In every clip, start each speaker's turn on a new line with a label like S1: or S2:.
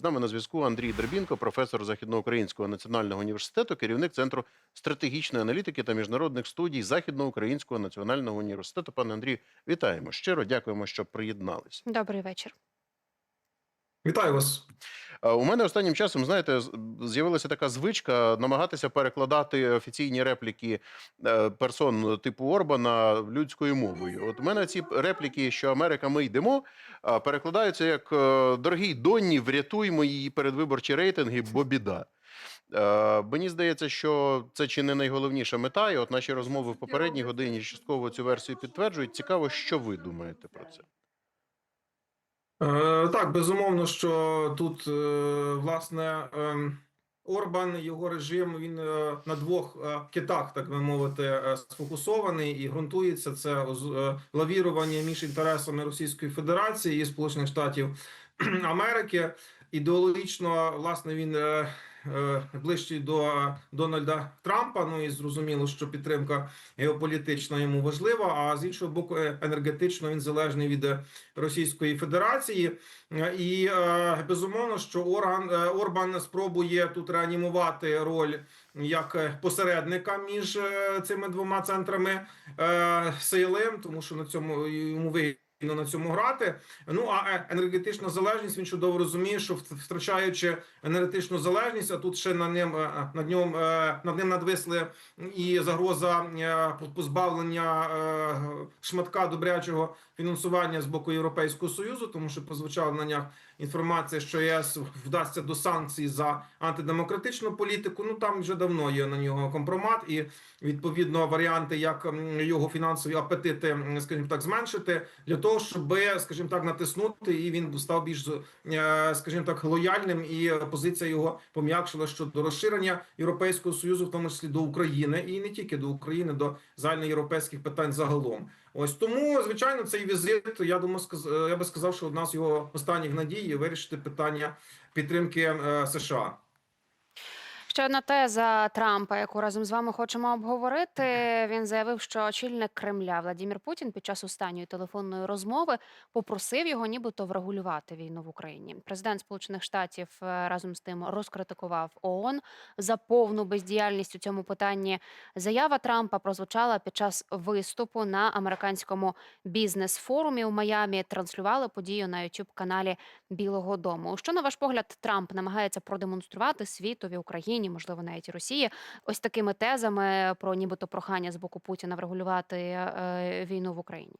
S1: З нами на зв'язку Андрій Дербінко, професор Західноукраїнського національного університету, керівник центру стратегічної аналітики та міжнародних студій Західноукраїнського національного університету. Пане Андрію, вітаємо щиро. Дякуємо, що приєднались.
S2: Добрий вечір.
S3: Вітаю вас.
S1: А У мене останнім часом, знаєте, з'явилася така звичка намагатися перекладати офіційні репліки е, персон типу Орбана людською мовою. От у мене ці репліки, що Америка, ми йдемо, перекладаються як е, дорогий Донні, врятуймо її передвиборчі рейтинги, бо біда. Е, Мені здається, що це чи не найголовніша мета, і от наші розмови в попередній годині частково цю версію підтверджують. Цікаво, що ви думаєте про це.
S3: Е, так, безумовно, що тут е, власне е, Орбан, його режим, він е, на двох китах, так би мовити, сфокусований і ґрунтується це лавірування між інтересами Російської Федерації і Сполучених Штатів Америки. Ідеологічно, власне, він ближчий до Дональда Трампа. Ну і зрозуміло, що підтримка геополітична йому важлива. А з іншого боку, е, енергетично він залежний від е, Російської Федерації. Е, І е, безумовно, що Орган е, Орбан спробує тут реанімувати роль як е, посередника між е, цими двома центрами е, сили, тому що на цьому йому вигідно на цьому грати. Ну а е, енергетична залежність він чудово розуміє, що втрачаючи енергетичну залежність, а тут ще на ним е, над ньому е, над ним надвисли і загроза е, позбавлення е, шматка добрячого фінансування з боку Європейського союзу, тому що прозвучала на днях інформація, що ЄС вдасться до санкцій за антидемократичну політику. Ну там вже давно є на нього компромат, і відповідно варіанти, як його фінансові апетити, скажімо так, зменшити для того, щоб, скажімо так, натиснути, і він став більш е, скажімо так, лояльним, і позиція його пом'якшила щодо розширення Європейського союзу, в тому числі до України, і не тільки до України, до загальноєвропейських питань загалом. Ось тому, звичайно, цей візит. Я думаю, сказ- я би сказав, що одна з його останніх надій вирішити питання підтримки е, США.
S2: Ще одна теза Трампа, яку разом з вами хочемо обговорити. Він заявив, що очільник Кремля Владимир Путін під час останньої телефонної розмови попросив його, нібито врегулювати війну в Україні. Президент Сполучених Штатів е, разом з тим розкритикував ООН за повну бездіяльність у цьому питанні. Заява Трампа прозвучала під час виступу на американському бізнес-форумі у Майамі. Транслювали подію на youtube каналі Білого Дому. Що на ваш погляд Трамп намагається продемонструвати світові Україні, можливо, навіть і Росії, ось такими тезами про нібито прохання з боку Путіна врегулювати е, війну в Україні?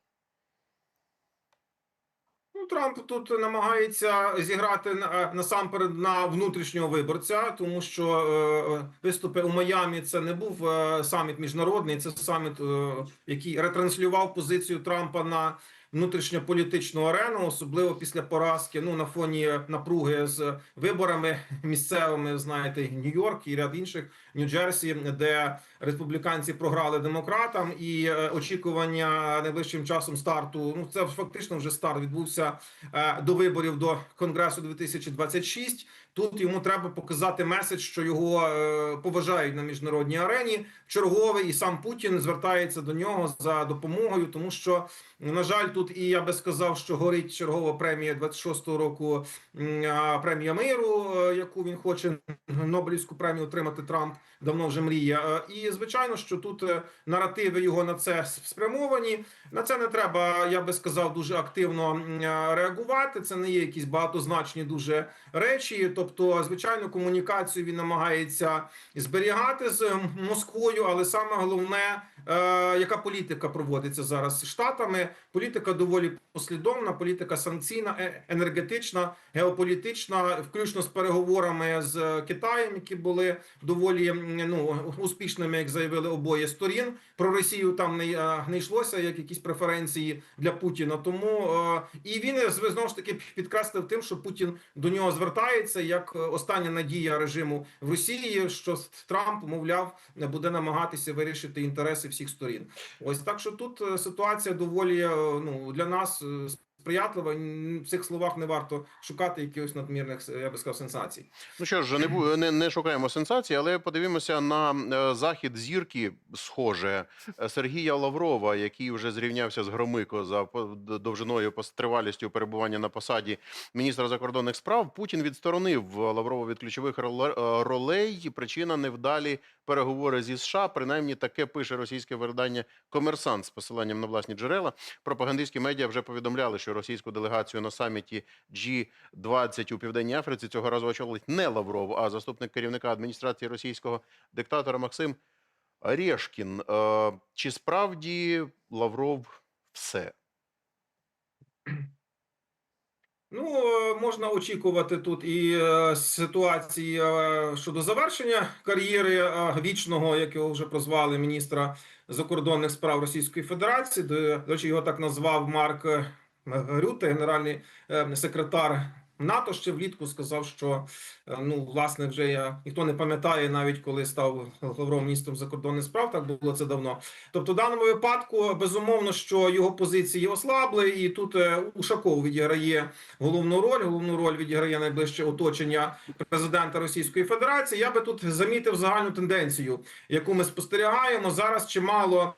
S3: Ну, Трамп тут намагається зіграти на- насамперед на внутрішнього виборця, тому що е, виступи у Майамі це не був е, саміт міжнародний, це саміт, е, який ретранслював позицію Трампа на внутрішньополітичну арену, особливо після поразки. Ну на фоні напруги з виборами місцевими, знаєте, Нью-Йорк і ряд інших Нью-Джерсі, де республіканці програли демократам, і е, очікування найближчим часом старту. Ну це фактично вже старт відбувся е, до виборів до конгресу 2026. Тут йому треба показати меседж, що його е, поважають на міжнародній арені. Черговий і сам Путін звертається до нього за допомогою, тому що на жаль, тут і я би сказав, що горить чергова премія 26-го року премія миру, е, яку він хоче Нобелівську премію отримати Трамп давно вже мріє. Е, І звичайно, що тут е, наративи його на це спрямовані. На це не треба, я би сказав, дуже активно реагувати. Це не є якісь багатозначні дуже речі. Тобто, звичайно, комунікацію він намагається зберігати з Москвою, але саме головне, яка політика проводиться зараз штатами. Політика доволі послідовна, політика санкційна, е- енергетична, геополітична, включно з переговорами з Китаєм, які були доволі ну успішними, як заявили обоє сторін. Про Росію там не, е, не йшлося як якісь преференції для Путіна. Тому е, і він е, знову ж таки підкреслив тим, що Путін до нього звертається як е, остання надія режиму в Росії, що Трамп, мовляв, буде намагатися вирішити інтереси всіх сторін. Ось так, що тут е, ситуація доволі е, ну для нас е, сприятлива. В цих словах не варто шукати якихось надмірних, я би сказав, сенсацій.
S1: Ну що ж, не, не, не шукаємо сенсації, але подивимося на е, захід зірки, схоже, е, Сергія Лаврова, який вже зрівнявся з Громико за довжиною тривалістю перебування на посаді міністра закордонних справ. Путін відсторонив Лаврова від ключових роле- е, ролей. Причина невдалі переговори зі США. Принаймні таке пише російське видання Комерсант з посиланням на власні джерела. Пропагандистські медіа вже повідомляли, що російську делегацію на саміті G20 у Південній Африці цього разу очолить не Лавров, а заступник керівника адміністрації російського диктатора Максим Решкін. Е, Чи справді Лавров все?
S3: Ну, е, можна очікувати тут і е, ситуації е, щодо завершення кар'єри вічного, як його вже прозвали міністра закордонних справ Російської Федерації. До речі, його так назвав Марк Рюте, генеральний секретар НАТО. Ще влітку сказав, що е, ну власне вже я ніхто не пам'ятає, навіть коли став Лавров міністром закордонних справ. Так було це давно. Тобто, в даному випадку безумовно, що його позиції ослабли, і тут е, Ушаков відіграє головну роль. Головну роль відіграє найближче оточення президента Російської Федерації. Я би тут замітив загальну тенденцію, яку ми спостерігаємо зараз. Чимало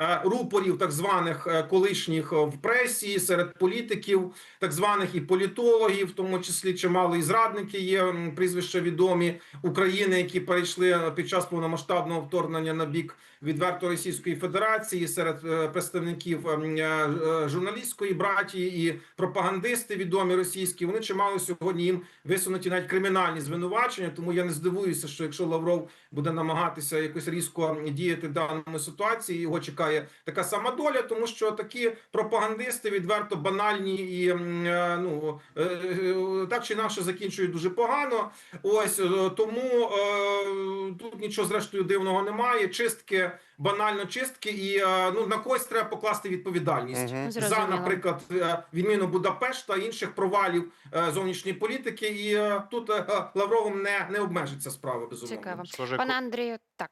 S3: е, рупорів, так званих колишніх в пресі, серед політиків, так званих і політологів, тому числі чимало і зрадники є прізвища відомі України, які перейшли під час повномасштабного вторгнення на бік відверто Російської Федерації серед е, представників е, е, журналістської братії і пропагандисти відомі російські. Вони чимало сьогодні їм висунуті навіть кримінальні звинувачення. Тому я не здивуюся, що якщо Лавров буде намагатися якось різко діяти в даному ситуації, його чекає така сама доля, тому що такі пропагандисти відверто банальні і е, ну е, е, так чи інакше закінчують дуже погано. Ось е, тому е, тут нічого зрештою дивного немає. Чистки, банально чистки, і е, ну на когось треба покласти відповідальність
S1: Мгм.
S3: за,
S2: Зрозуміло.
S3: наприклад, е, відміну Будапешта інших провалів е, зовнішньої політики. І е, тут е, Лавровим не, не обмежиться справа безумовно.
S2: Цікаво. Пане Андрію, так.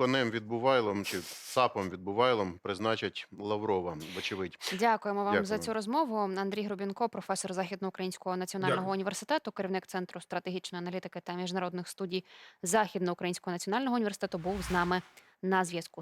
S1: Конем відбувайлом чи сапом відбувайлом призначать Лаврова, вочевидь.
S2: Дякуємо вам за цю розмову. Андрій Грубінко, професор Західноукраїнського національного
S3: Дякую.
S2: університету, керівник центру стратегічної аналітики та міжнародних студій Західноукраїнського національного університету, був з нами на зв'язку.